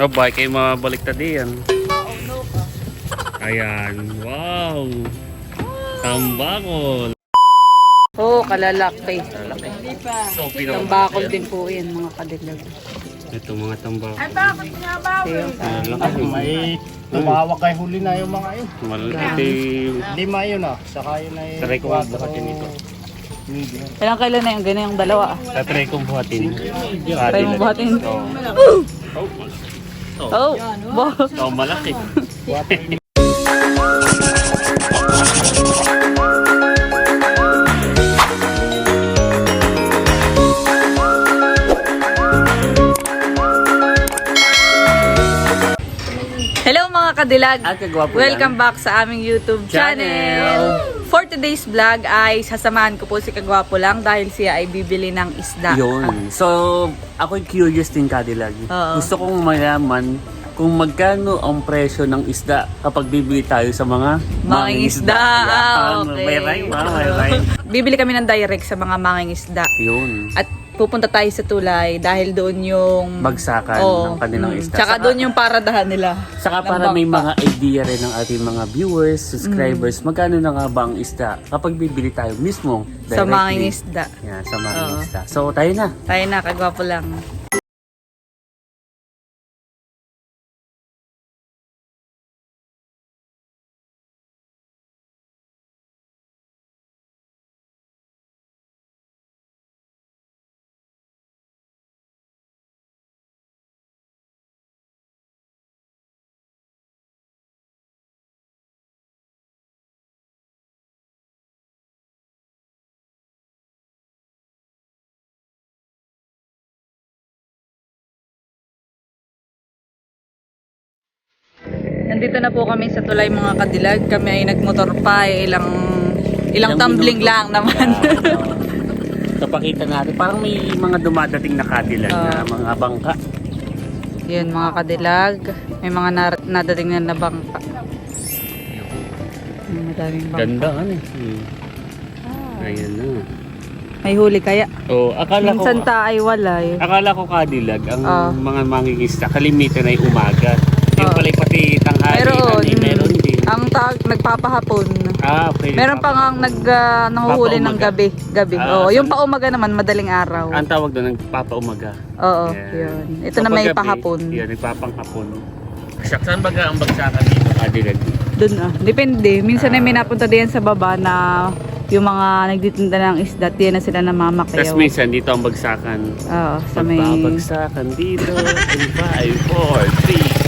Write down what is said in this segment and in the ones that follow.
Oh, baka kayo mabaliktad yan. Ayan. Wow. Tambakol. Oo, oh, kalalaki. So, Tambakol din po yan mga kadilag. Ito mga tambakol. Ayun. Malaki. May lumawak kay huli na yung mga yun. Malaki. Lima yun ah. Saka yun ay Try ko quattro buhatin ito. medium. Kailan kailan na yung ganyan yung dalawa? Tatry kong buhatin. Try mo buhatin. Oo. Oh, Oh. bo- Oh, malaki. Hello mga kadilag! Ah, kagwapo Welcome back sa aming YouTube channel. Channel. For today's vlog ay sasamahan ko po si Kagwapo lang dahil siya ay bibili ng isda. Yun. So, ako'y curious din kadilag. Oo. Gusto kong malaman kung magkano ang presyo ng isda kapag bibili tayo sa mga Manging isda. Ah, Yan. okay. May rhyme, ah, may rhyme. Bibili kami ng direct sa mga manging isda. Yun. At pupunta tayo sa tulay dahil doon yung... Bagsakan ng kanilang Mm. isda. Tsaka Saka- doon yung paradahan nila. Saka ng para may bangka. mga idea rin ng ating mga viewers, subscribers, magkano na nga ba ang isda kapag bibili tayo mismo Sa directly. manging isda. Yan, sa manging Oo. isda. So, tayo na. Tayo na, Kagwapo lang. Nandito na po kami sa tulay mga kadilag. Kami ay nagmotor pa. eh, ilang, ilang, Ilang tumbling minuto. lang naman. Kapakita natin, parang may mga dumadating na kadilag na Oo. mga bangka. Yun mga kadilag. May mga nar- nadating na na bangka. May Madaming bangka. Ganda ano eh. Hmm. Ayan na. May huli kaya. Oh, akala ko Minsan ta ay wala eh. akala ko kadilag ang Ah. mga mangingista kalimitan ay umaga. Ah. pala pati tanghali Meron. eh, meron din. Ang tag nagpapahapon. Ah, okay. Meron pa nga ang nag ah, nanguhuli ng gabi. Gabi. Ah, Oo, so- yung paumaga naman madaling araw. Ang tawag doon nagpapaumaga. Oo, Yan. yun. Ito So, na may paggabi, pahapon. Yan, nagpapanghapon. Saan baga ang bagsakan dito kadilag? Doon ah. Depende. Minsan ay may napunta din sa baba na yung mga nagtitinda ng isda, diyan na sila Tapos namamakayaw. minsan dito ang bagsakan. Oo, sa may... Magbabagsakan dito. In 5, 4, 3, 2.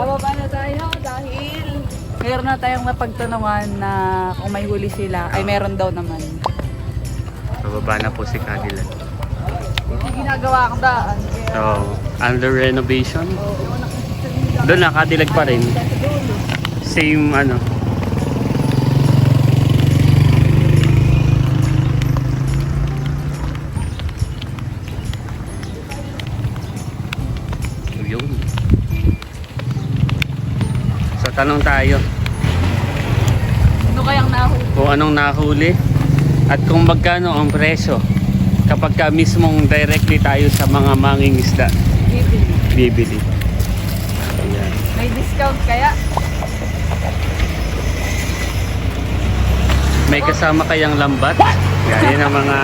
Bababa na tayo dahil meron na tayong napagtanungan na kung may huli sila, ay meron daw naman. Pababa na po si Cadillac. Hindi ginagawa ang daan. So, under renovation. Doon na, Cadillac pa rin. Same ano. Tanong tayo Ano kayang nahuli? kung anong nahuli at kung magkano ang presyo kapag ka mismong directly tayo sa mga manging isda Bibili. bibili. Ayan. May discount kaya? May kasama kayang lambat. Yan, yan ang mga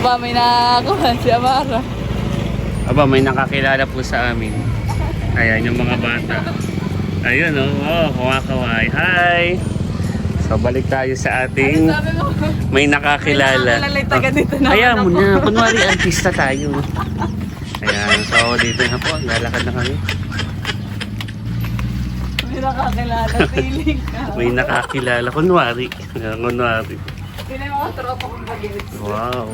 Ba, may nakakuha si Amara. aba may nakakilala po sa amin. Ayan yung mga bata. Ayun oh, oh kumakaway. Hi! So balik tayo sa ating mo, may nakakilala. May nakakilala Kaya ano mo na, kunwari artista tayo. Ayan, so dito na po, lalakad na kami. may nakakilala, feeling ka. May nakakilala, kunwari. Ayan, kunwari. Sino yung mga tropa kong bagets? Wow.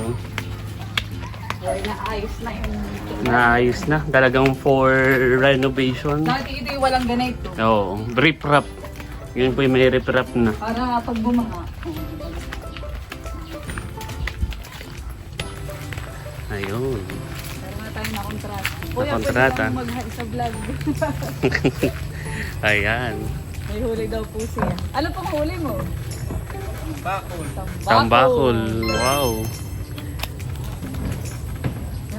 Ay, naayos na yung... Naayos na. Talagang for renovation. Dati ito yung walang ganito. Oo, rip rap. Yun po yung may rip rap na. Para pag bumaha. Ayun. Na tayo na kontrata. Kuya, kontrata. pwede mag sa vlog. Ayan. May huli daw po siya. Ano pong huli mo? Bakol. Tambakol. Tambakol. Wow.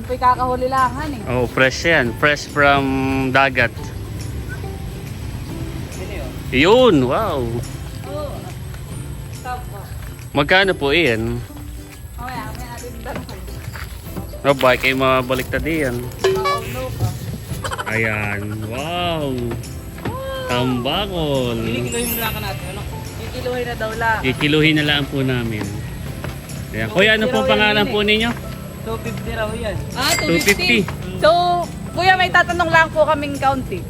Yan po kakahuli langan eh. Oh, fresh yan. Fresh from dagat. Yun, wow. Oo. Stop po. Magkano po iyan? Mamaya, may natin tanong. Oh, baka kayo mabaliktad yan. Oo, no. Ayan, wow. Tambakol. Kikiluhin mo lang ka natin, ano? Kikiluhin na daw lang. Kikiluhin na lang po namin. Ayan. Kuya, ano po pangalan po ninyo? 250 raw yan. Ah, 250. 250. So, kuya, may tatanong lang po kaming county.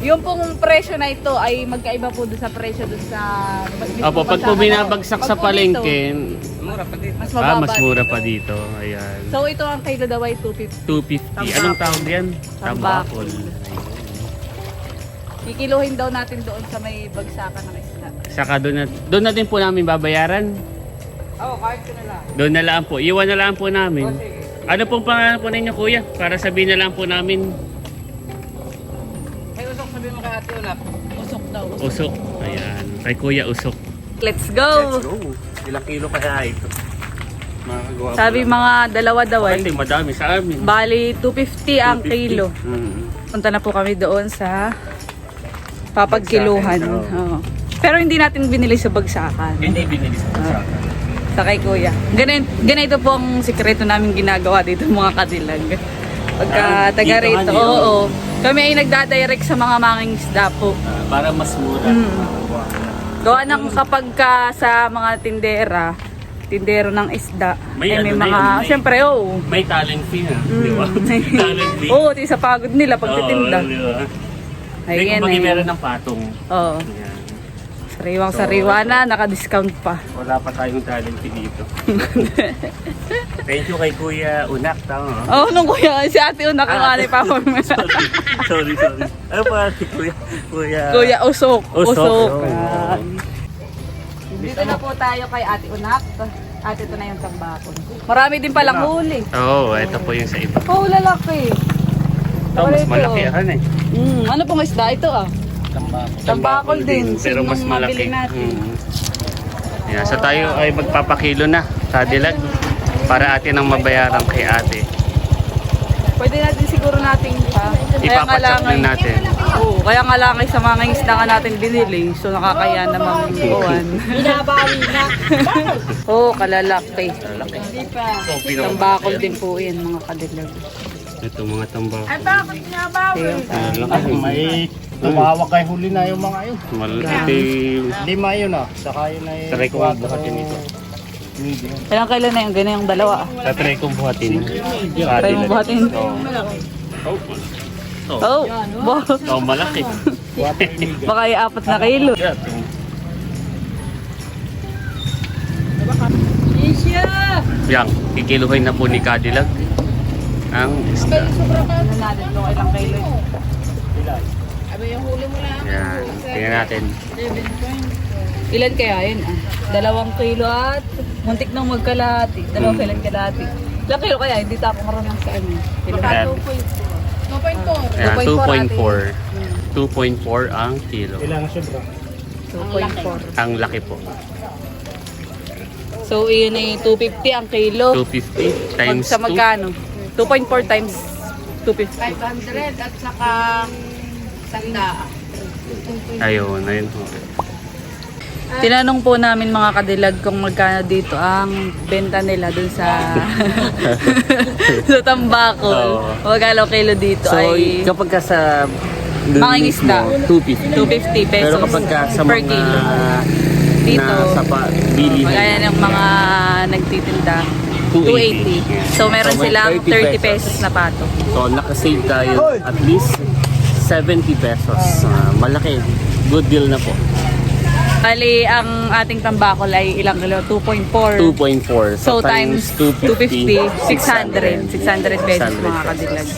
Yung pong presyo na ito ay magkaiba po doon sa presyo doon sa Opo, pag po binabagsak sa po dito, palengke, mas ah, mababa mas mura dito. pa dito. Ayan. So, ito ang kilo daw ay 250. 250. Anong tawag yan? Tambakol. Tambakol. Kikiluhin daw natin doon sa may bagsakan ng isda. Saka doon na, doon na din po namin babayaran. Oo, kahit ko na lang. Doon na lang po. Iwan na lang po namin. sige. Ano pong pangalan po ninyo kuya? Para sabihin na lang po namin May usok sabihin mo kay ate Ulap. Usok daw. usok. Ayan. Kay kuya usok. Let's go! go. Ilang kilo kaya ito? Makagawa ko Sabi lang. mga dalawa daw ay. Ate, madami sa amin. Bali, 250 ang 250. kilo. Mm. Punta na po kami doon sa papagkiluhan. Bagsakan, Oo. Pero hindi natin binili sa bagsakan. Hindi binili sa kasama. Sa kay kuya. Ganito, ganito po ang sikreto namin ginagawa dito mga kadilag. Pagka Ah, taga rito, niyo? oo. Kami ay nagdadirect sa mga manging isda po. Ah, para mas mura. Mm. Gawa ng kapag ka sa mga tindera, tindero ng isda, May eh, may ano na mga, yun, may- siyempre, oo. May talent fee ha. Di ba? Mm. talent fee. Oo, di sa pagod nila pagtitinda. Oo, di ba? Kumbaga eh. meron ng patong. Oo. Ayan. Sariwang sariwa na, naka-discount pa. Wala pa tayong talent dito. Thank you kay Kuya Unak. Tama. Oo, oh, nung kuya, si ate yung Ah, nakakali pa mo. sorry, sorry. Ano pa si Kuya? Kuya. kuya, usok. Usok. Usok. Yan. Dito na po tayo kay ate Unak. Ate, ito na yung tambakon. Marami din palang huli. Oo, oh, ito po yung sa iba. Oo, lalaki. Ito, mas malaki yan eh. Mm, ano pong isda ito ah? Tambakol din. Pero mas malaki. Mm. Ayan, so tayo ay magpapakilo na sa dilag para atin ang mabayaran kay ate. Pwede natin siguro natin pa. Ipapacheck din natin. Oo, kaya nga lang ay sa mga isda nga natin binili. So nakakaya namang buwan. Binabawi na. Oo, kalalaki. Okay, Tambakol din po yan mga kadilag. Ito mga tambak. bakit binabawi? Ah, Ay, laki. may tumawag kay huli na yung mga yun. Malaki. Lima yun ah. Saka yun ay... Saray ko ang buhatin ito. Kailan kailan na yung ganyan yung dalawa? Tatry kong buhatin. Try mo buhatin? Oh. Oh. Oh, bo. Oh, malaki. Baka yung apat na kilo. Yeah, Yang, kikiluhin na po ni Cadillac ang isda. Ano natin kung ilang kilo? Yan, tingnan natin. Ilan kaya yun ah? Dalawang kilo at muntik nang magkalati. Dalawang kilo at kalati. Ilang kilo kaya? Hindi ta ako marunong sa ano. Kilo. Yan. 2.4. Yan, 2.4. Hmm. 2.4 ang kilo. Ilang sobra? 2.4. Ang laki po. So, yun ay 250 ang kilo. 250 Pag times sa 2. magkano? 2.4 times 250. 500 at saka sanda. Ayun, ayun po. Tinanong po namin mga kadilag kung magkano dito ang benta nila dun sa sa tambakol. Oo. Magkano kilo dito So, ay kapag ka sa Mga isda. 250. 250 pesos Pero kapag ka sa per mga kilo. Dito, na sa pa, bilihan. Kaya ng mga nagtitinda, 280. 280. So meron So, may silang 30 30 pesos. pesos na pato. So, nakasave tayo at least 70 pesos. Ah, malaki. Good deal na po. Bali, ang ating tambakol ay ilang kilo? 2.4. 2.4. So times 250, 600. 600 pesos 600 mga kadilag.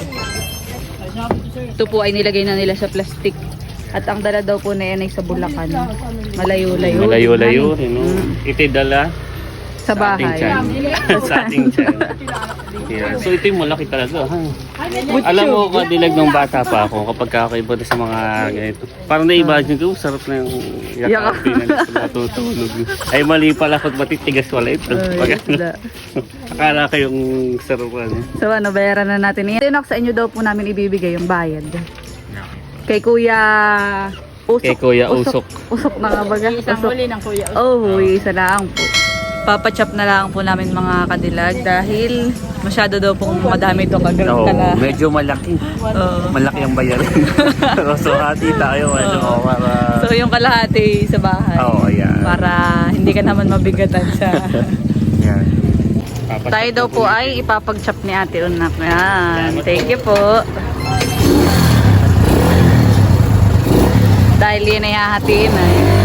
Ito po ay nilagay na nila sa plastic. At ang dala daw po na yan ay sa Bulacan. Malayo-layo. Malayo-layo. Ano? You Sa bahay. ating tiyan. sa ating tiyan. Yeah. So ito yung malaki talaga. Ha? Alam mo, kadilag nung bata pa ako, kapag kakaiba sa mga ganito. Parang na-imagine ko, sarap na yung yakapin na sa matutulog. Ay mali pala kung matitigas wala ito. Pag akala ko yung sarapan. So ano, bayaran na natin. Tinok sa inyo daw po namin ibibigay yung bayad. Kay Kuya Usok. Kay Kuya Usok. Usok na nga baga. Isang Usok. huli ng kuya. Oh, huy, isa lang po. Papachop na lang po namin mga kadilag dahil masyado daw pong madami itong kagalang Oo, kala. medyo malaki. Oo. Malaki ang bayarin. so hati tayo. Medyo Oo. para... So yung kalahati sa bahay. Oo, yan. Para hindi ka naman mabigatan sa... Yan. Tayo daw po ay ipapag-chop ni Ate Unak. Yan. Thank you po. Dahil yun ay hahatiin ay.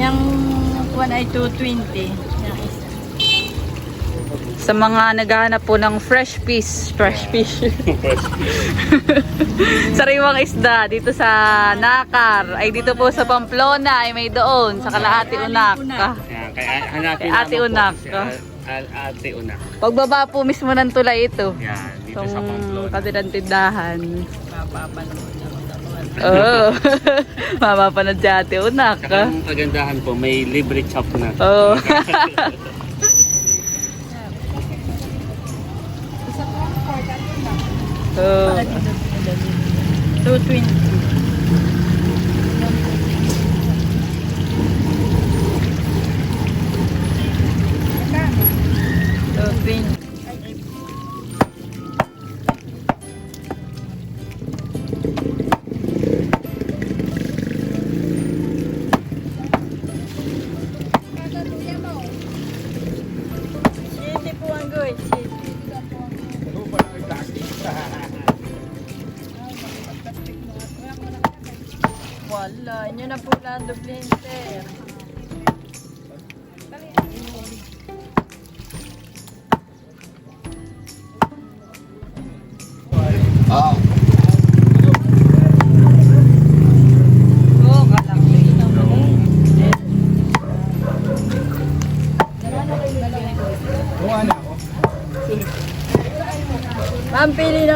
Yung one ay 220. Yung isa. Sa mga naghahanap po ng fresh fish, fresh fish. Sariwang isda dito sa Nakar. Ay dito po sa Pamplona ay may doon sa Kalahati Unak. Yan, kaya hanapin Kay Ate naman po Unak. si A- Ate Unak. Pagbaba po mismo ng tulay ito. Yan, dito Itong sa Pamplona. katilang tindahan. Mapapanood ako sa mga. Oo. Mapapanood si Ate Unak. Saka ang kagandahan po, may libre chop na. Oo. Oo. 220. So, 20.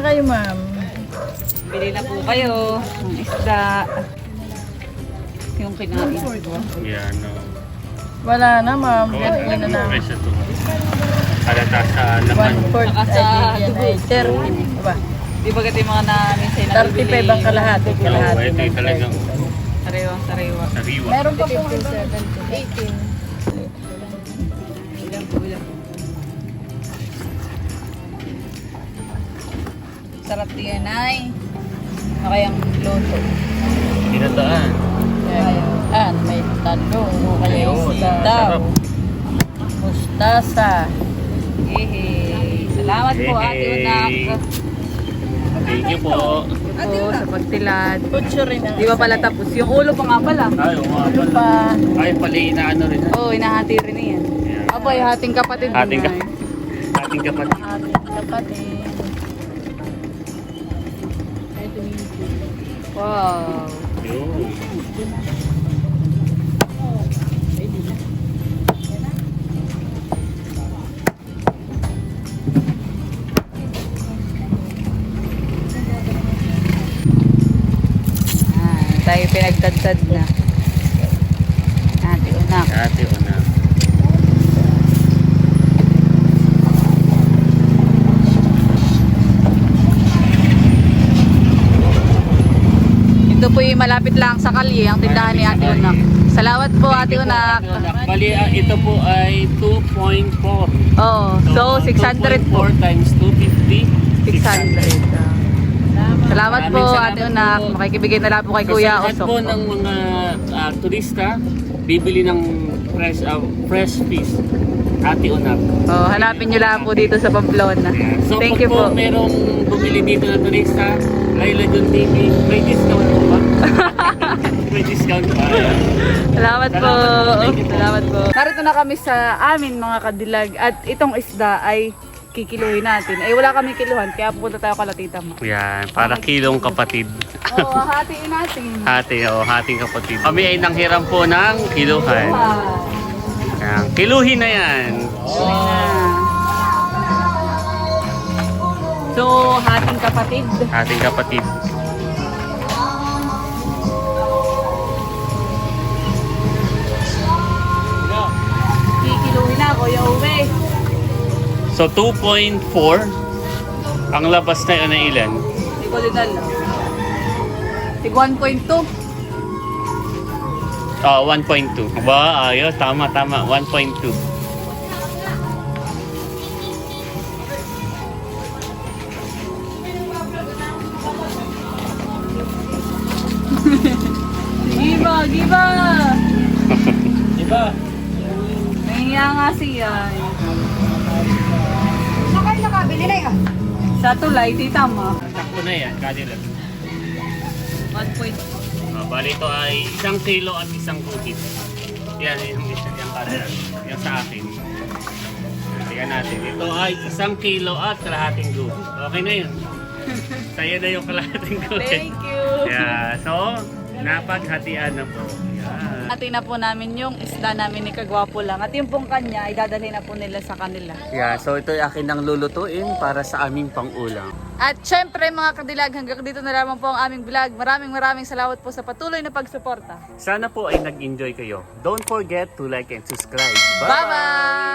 Kayo, ma'am. Pili na po kayo ng isda. Yung kinain. Yan, no. Wala na, ma'am. Oo, Ganyan na lang. Presyo to. Halata sa laman. One fourth. Saka sa yan ay 30. Diba? Di ba gati mga namin sa 35 ang kalahati. Oo, Kalahati. ito yung talagang Sariwa, sariwa. sariwa. Meron pa po 18. Sarap din ay. Ano kayang luto? Pinataan. Ayan, may talong. O kaya Ayun, sitaw. sarap. Mustasa. Yehey. Salamat po, Ate. Unak. Thank you po. Ito po sa pagtilad. Kutso rin Di ba pala tapos? Yung ulo pa nga pala. Ay, oo nga Ano pala. pa? Ay, pala inaano rin. Oo, oh, inahati rin yan. Yan. Abay, hating kapatid. din Hating ay. ka- Ating kapatid. Ating kapatid. Wow. Yun. Ah, tayo pinagtadtad na. Ate Unak. Ate Unak. Ito po yung malapit lang sa kalye, ang tindahan ni Ate Unak. Salamat po, Ate Unak. Bali, ah, ito po ay 2.4. Oo, so 600 po. 2.4 times 250. 600. ah. Salamat po, Ate salamat Unak. po. Makikibigay na lang po kay Kuya Osok. po ng mga ah, turista, bibili ng fresh, ah, fresh fish. Ate Unak. Oh, hanapin nyo lang po dito sa Pamplona. Ayan. So Thank you po. merong bumili dito na turista, Laila Jun TV, may discount? May discount pa. Salamat po. Salamat po. Narito na kami sa amin mga kadilag at itong isda ay kikiluhin natin. Eh, wala kami kiluhan, kaya pupunta tayo kala tita mo. Yan, para kilong kapatid. Oo, oh, hatiin natin. Hati, o hating kapatid. Kami ay nanghiram po ng kiluhan. Yan, kiluhin na yan. So, hating kapatid. Hating kapatid. Kuya Uwe. So 2.4. Ang labas na yun ay ilan? Hindi ko din alam. Tig 1.2. Oh, 1.2. Ba, ayos. Tama, tama. 1.2. Giba, giba! Diba? Nahiya nga siya. Saan kayo nakabili na yun? Sa tulay, tita mo. Sakto na yan. Kadilag. 1.2. Oh, bali ito ay isang kilo at isang kuhit. Yan, yung isa yung kadilag. Yung sa akin. Tingnan natin. Ito ay isang kilo at kalahating guhit. Okay na yun. Sa'yo na yung kalahating guhit. Thank you. Yeah, so, napaghatian na po. Atin na po namin yung isda namin ni Kagwapo lang. At yung pong kanya, ay dadalhin na po nila sa kanila. Yeah, so ito ay akin ng lulutuin para sa aming pang-ulam. At syempre mga kadilag, hanggang dito na lamang po ang aming vlog. Maraming maraming salamat po sa patuloy na pagsuporta. Sana po ay nag-enjoy kayo. Don't forget to like and subscribe. Bye-bye!